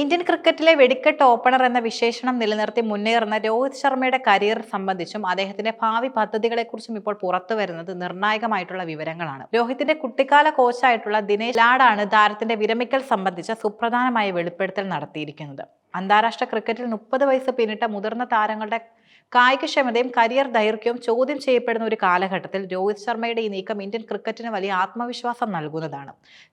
Indian ക്രിക്കറ്റിലെ വെടിക്കെട്ട് opener എന്ന വിശേഷണം നിലനിർത്തി മുന്നേറുന്ന രോഹിത് ശർമ്മയുടെ കരിയർ സംബന്ധിച്ചും അദ്ദേഹത്തിന്റെ ഭാവി പദ്ധതികളെക്കുറിച്ചും ഇപ്പോൾ പുറത്തു വരുന്നത് നിർണായകമായിട്ടുള്ള വിവരങ്ങളാണ്. രോഹിത്തിന്റെ കുട്ടിക്കാല കോച്ചായിട്ടുള്ള ദിനേശ് ലാഡാണ് താരത്തിന്റെ വിരമിക്കൽ സംബന്ധിച്ച സുപ്രധാനമായ വെളിപ്പെടുത്തൽ നടത്തിയിരിക്കുന്നത്. അന്താരാഷ്ട്ര ക്രിക്കറ്റിൽ മുപ്പത് വയസ്സ് പിന്നിട്ട മുതിർന്ന താരങ്ങളുടെ കായികക്ഷമതയും കരിയർ ദൈർഘ്യവും ചോദ്യം ചെയ്യപ്പെടുന്ന ഒരു കാലഘട്ടത്തിൽ രോഹിത് ശർമ്മയുടെ ഈ നീക്കം ഇന്ത്യൻ ക്രിക്കറ്റിന് വലിയ ആത്മവിശ്വാസം നൽകുന്നതാണ്.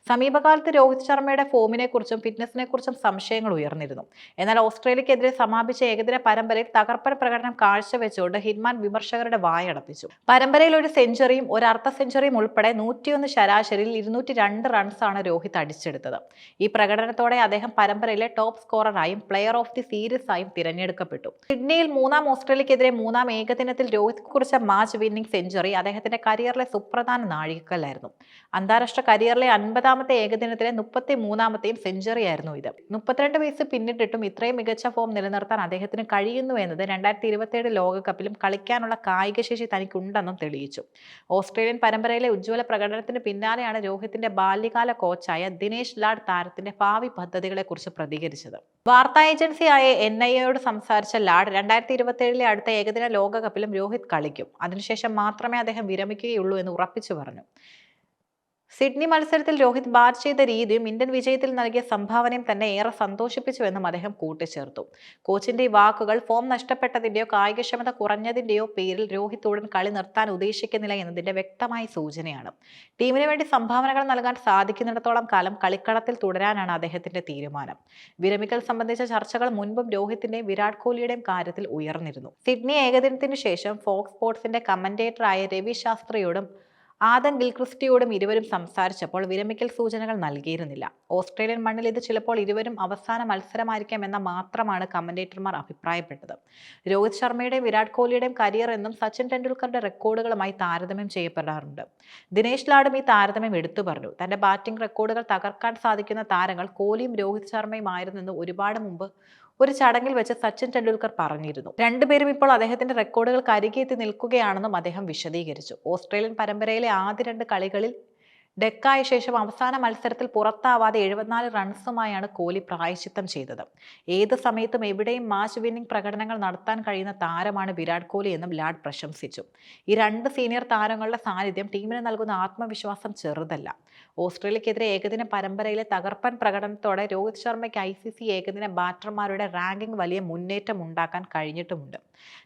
സമീപകാലത്ത് രോഹിത് ശർമ്മയുടെ ഫോമിനെ കുറിച്ചും ഫിറ്റ്നസിനെ കുറിച്ചും സംശയങ്ങൾ ഉയർന്നിരുന്നു. എന്നാൽ ഓസ്ട്രേലിയക്കെതിരെ സമാപിച്ച ഏകദിന പരമ്പരയിൽ തകർപ്പൻ പ്രകടനം കാഴ്ചവെച്ചുകൊണ്ട് ഹിറ്റ്മാൻ വിമർശകരുടെ വായടപ്പിച്ചു. പരമ്പരയിൽ ഒരു സെഞ്ചുറിയും ഒരു അർദ്ധ സെഞ്ചുറിയും ഉൾപ്പെടെ നൂറ്റിയൊന്ന് ശരാശരിയിൽ ഇരുന്നൂറ്റി രണ്ട് റൺസാണ് രോഹിത് അടിച്ചെടുത്തത്. ഈ പ്രകടനത്തോടെ അദ്ദേഹം പരമ്പരയിലെ ടോപ്പ് സ്കോററായും പ്ലെയർ ഓഫ് ദി സീരീസ് ആയും തിരഞ്ഞെടുക്കപ്പെട്ടു. സിഡ്നിയിൽ മൂന്നാം ഓസ്ട്രേലിയക്കെതിരെ മൂന്നാം ഏകദിനത്തിൽ രോഹിത് കുറിച്ച മാച്ച് വിന്നിംഗ് സെഞ്ചുറി അദ്ദേഹത്തിന്റെ കരിയറിലെ സുപ്രധാന നാഴികക്കല്ലായിരുന്നു. അന്താരാഷ്ട്ര കരിയറിലെ അൻപതാമത്തെ ഏകദിനത്തിലെ മുപ്പത്തി മൂന്നാമത്തെയും സെഞ്ചുറി ആയിരുന്നു ഇത്. മുപ്പത്തിരണ്ട് വയസ്സ് പിന്നിട്ടിട്ടും ഇത്രയും മികച്ച ഫോം നിലനിർത്താൻ അദ്ദേഹത്തിന് കഴിയുന്നു എന്നത് രണ്ടായിരത്തി ഇരുപത്തിയേഴ് ലോകകപ്പിലും കളിക്കാനുള്ള കായികശേഷി തനിക്കുണ്ടെന്നും തെളിയിച്ചു. ഓസ്ട്രേലിയൻ പരമ്പരയിലെ ഉജ്ജ്വല പ്രകടനത്തിന് പിന്നാലെയാണ് രോഹിത്തിന്റെ ബാല്യകാല കോച്ചായ ദിനേശ് ലാഡ് താരത്തിന്റെ ഭാവി പദ്ധതികളെക്കുറിച്ച് പ്രതികരിച്ചത്. വാർത്താ ഏജൻസിയായ എൻ ഐ എയോട് സംസാരിച്ച ലാഡ് രണ്ടായിരത്തി ഇരുപത്തിയേഴിലെ അടുത്ത ഏകദിന ലോകകപ്പിലും രോഹിത് കളിക്കും. അതിനുശേഷം മാത്രമേ അദ്ദേഹം വിരമിക്കുകയുള്ളൂ എന്ന് ഉറപ്പിച്ചു പറഞ്ഞു. സിഡ്നി മത്സരത്തിൽ രോഹിത് ബാറ്റ് ചെയ്ത രീതിയും ഇന്ത്യൻ വിജയത്തിൽ നൽകിയ സംഭാവനയും തന്നെ ഏറെ സന്തോഷിപ്പിച്ചുവെന്നും അദ്ദേഹം കൂട്ടിച്ചേർത്തു. കോച്ചിന്റെ വാക്കുകൾ ഫോം നഷ്ടപ്പെട്ടതിന്റെയോ കായികക്ഷമത കുറഞ്ഞതിന്റെയോ പേരിൽ രോഹിത് ഉടൻ കളി നിർത്താൻ ഉദ്ദേശിക്കുന്നില്ല എന്നതിന്റെ വ്യക്തമായ സൂചനയാണ്. ടീമിന് വേണ്ടി സംഭാവനകൾ നൽകാൻ സാധിക്കുന്നിടത്തോളം കാലം കളിക്കളത്തിൽ തുടരാനാണ് അദ്ദേഹത്തിന്റെ തീരുമാനം. വിരമിക്കൽ സംബന്ധിച്ച ചർച്ചകൾ മുൻപും രോഹിത്തിന്റെയും വിരാട് കോഹ്ലിയുടെയും കാര്യത്തിൽ ഉയർന്നിരുന്നു. സിഡ്നി ഏകദിനത്തിനു ശേഷം ഫോക്സ് സ്പോർട്സിന്റെ കമന്റേറ്ററായ രവി ശാസ്ത്രിയോടും ആദം ഗിൽക്രിസ്റ്റിയോടും ഇരുവരും സംസാരിച്ചപ്പോൾ വിരമിക്കൽ സൂചനകൾ നൽകിയിരുന്നില്ല. ഓസ്ട്രേലിയൻ മണ്ണിൽ ഇത് ചിലപ്പോൾ ഇരുവരും അവസാന മത്സരമായിരിക്കാം എന്ന മാത്രമാണ് കമന്റേറ്റർമാർ അഭിപ്രായപ്പെട്ടത്. രോഹിത് ശർമ്മയുടെയും വിരാട് കോഹ്ലിയുടെയും കരിയർ എന്നും സച്ചിൻ ടെണ്ടുൽക്കറുടെ റെക്കോർഡുകളുമായി താരതമ്യം ചെയ്യപ്പെടാറുണ്ട്. ദിനേശ് ലാഡും ഈ താരതമ്യം എടുത്തു പറഞ്ഞു. തന്റെ ബാറ്റിംഗ് റെക്കോർഡുകൾ തകർക്കാൻ സാധിക്കുന്ന താരങ്ങൾ കോഹ്ലിയും രോഹിത് ശർമ്മയും ആയിരുന്നെന്ന് ഒരുപാട് മുമ്പ് ഒരു ചടങ്ങിൽ വെച്ച് സച്ചിൻ ടെണ്ടുൽക്കർ പറഞ്ഞിരുന്നു. രണ്ടുപേരും ഇപ്പോൾ അദ്ദേഹത്തിന്റെ റെക്കോർഡുകൾ കരികെത്തി നിൽക്കുകയാണെന്നും അദ്ദേഹം വിശദീകരിച്ചു. ഓസ്ട്രേലിയൻ പരമ്പരയിലെ ആദ്യ രണ്ട് കളികളിൽ ഡെക്കായ ശേഷം അവസാന മത്സരത്തിൽ പുറത്താവാതെ എഴുപത്തിനാല് റൺസുമായാണ് കോഹ്ലി പ്രായശ്ചിത്തം ചെയ്തത്. ഏത് സമയത്തും എവിടെയും മാച്ച് വിന്നിംഗ് പ്രകടനങ്ങൾ നടത്താൻ കഴിയുന്ന താരമാണ് വിരാട് കോഹ്ലി എന്നും ലാഡ് പ്രശംസിച്ചു. ഈ രണ്ട് സീനിയർ താരങ്ങളുടെ സാന്നിധ്യം ടീമിന് നൽകുന്ന ആത്മവിശ്വാസം ചെറുതല്ല. ഓസ്ട്രേലിയക്കെതിരെ ഏകദിന പരമ്പരയിലെ തകർപ്പൻ പ്രകടനത്തോടെ രോഹിത് ശർമ്മയ്ക്ക് ഐ സി സി ഏകദിന ബാറ്റർമാരുടെ റാങ്കിംഗ് വലിയ മുന്നേറ്റം ഉണ്ടാക്കാൻ കഴിഞ്ഞിട്ടുമുണ്ട്.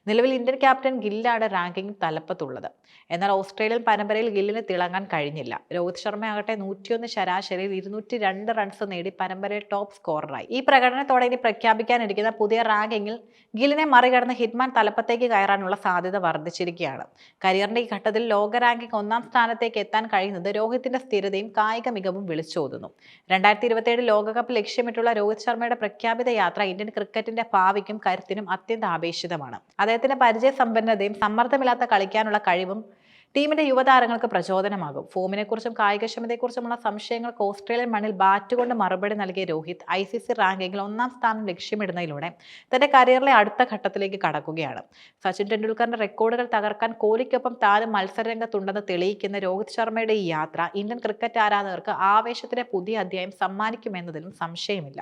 നിലവിൽ ഇന്ത്യൻ ക്യാപ്റ്റൻ ഗില്ലാണ് റാങ്കിംഗ് തലപ്പത്തുള്ളത്. എന്നാൽ ഓസ്ട്രേലിയൻ പരമ്പരയിൽ ഗില്ലിന് തിളങ്ങാൻ കഴിഞ്ഞില്ല. രോഹിത് ശർമ്മ ആകട്ടെ നൂറ്റിയൊന്ന് ശരാശരിയിൽ ഇരുന്നൂറ്റി രണ്ട് റൺസ് നേടി പരമ്പരയിൽ ടോപ്പ് സ്കോററായി ഈ പ്രകടനത്തോടെ ഇനി പ്രഖ്യാപിക്കാനിരിക്കുന്ന പുതിയ റാങ്കിങ്ങിൽ ഗില്ലിനെ മറികടന്ന് ഹിറ്റ്മാൻ തലപ്പത്തേക്ക് കയറാനുള്ള സാധ്യത വർദ്ധിച്ചിരിക്കുകയാണ്. കരിയറിന്റെ ഈ ഘട്ടത്തിൽ ലോക റാങ്കിംഗ് ഒന്നാം സ്ഥാനത്തേക്ക് എത്താൻ കഴിയുന്നത് രോഹിത്തിന്റെ സ്ഥിരതയും കായിക മികവും വിളിച്ചോതുന്നു. രണ്ടായിരത്തി ഇരുപത്തിയേഴ് ലോകകപ്പ് ലക്ഷ്യമിട്ടുള്ള രോഹിത് ശർമ്മയുടെ പ്രഖ്യാപിത യാത്ര ഇന്ത്യൻ ക്രിക്കറ്റിന്റെ ഭാവിക്കും കരുത്തിനും അത്യന്താപേക്ഷിതമാണ്. അദ്ദേഹത്തിന്റെ പരിചയസമ്പന്നതയും സമ്മർദ്ദമില്ലാത്ത കളിക്കാനുള്ള കഴിവും ടീമിന്റെ യുവതാരങ്ങൾക്ക് പ്രചോദനമാകും. ഫോമിനെക്കുറിച്ചും കായികക്ഷമതയെക്കുറിച്ചുമുള്ള സംശയങ്ങൾക്ക് ഓസ്ട്രേലിയൻ മണ്ണിൽ ബാറ്റ് കൊണ്ട് മറുപടി നൽകിയ രോഹിത് ഐ സി സി റാങ്കിങ്ങിൽ ഒന്നാം സ്ഥാനം ലക്ഷ്യമിടുന്നതിലൂടെ തന്റെ കരിയറിലെ അടുത്ത ഘട്ടത്തിലേക്ക് കടക്കുകയാണ്. സച്ചിൻ ടെണ്ടുൽക്കറിന്റെ റെക്കോർഡുകൾ തകർക്കാൻ കോഹ്ലിക്കൊപ്പം താനും മത്സരരംഗത്തുണ്ടെന്ന് തെളിയിക്കുന്ന രോഹിത് ശർമ്മയുടെ ഈ യാത്ര ഇന്ത്യൻ ക്രിക്കറ്റ് ആരാധകർക്ക് ആവേശത്തിന്റെ പുതിയ അധ്യായം സമ്മാനിക്കുമെന്നതിലും സംശയമില്ല.